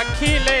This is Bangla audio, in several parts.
রাখিলে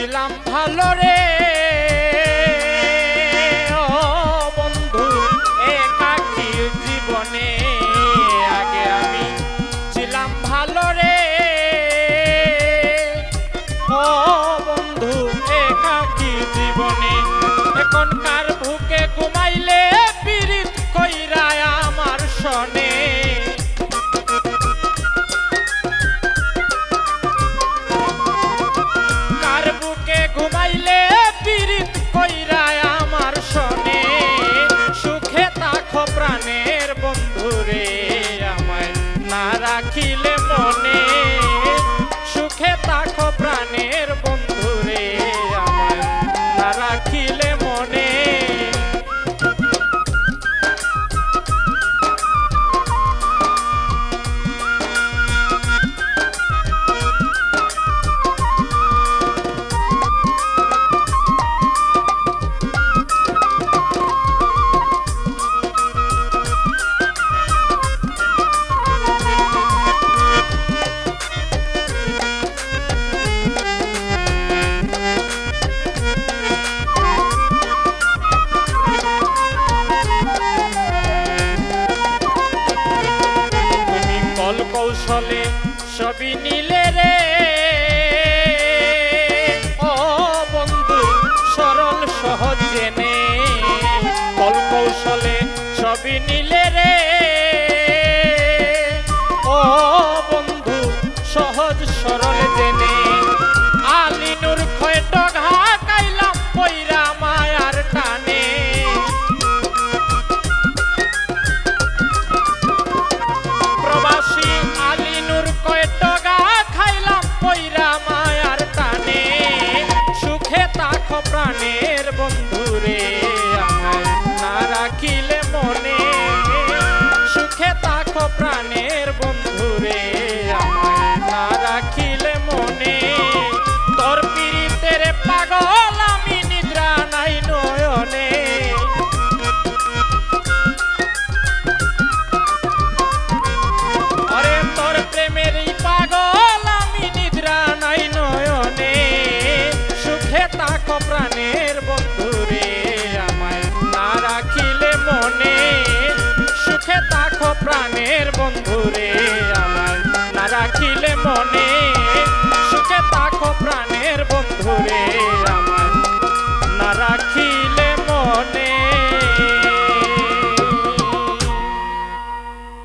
ছিলাম ভালো রে। aqui. সবই নিলে প্রাণের বন্ধুরে আমার না রাখিলে মনে। সুখে তাকো প্রাণে প্রাণের বন্ধুরে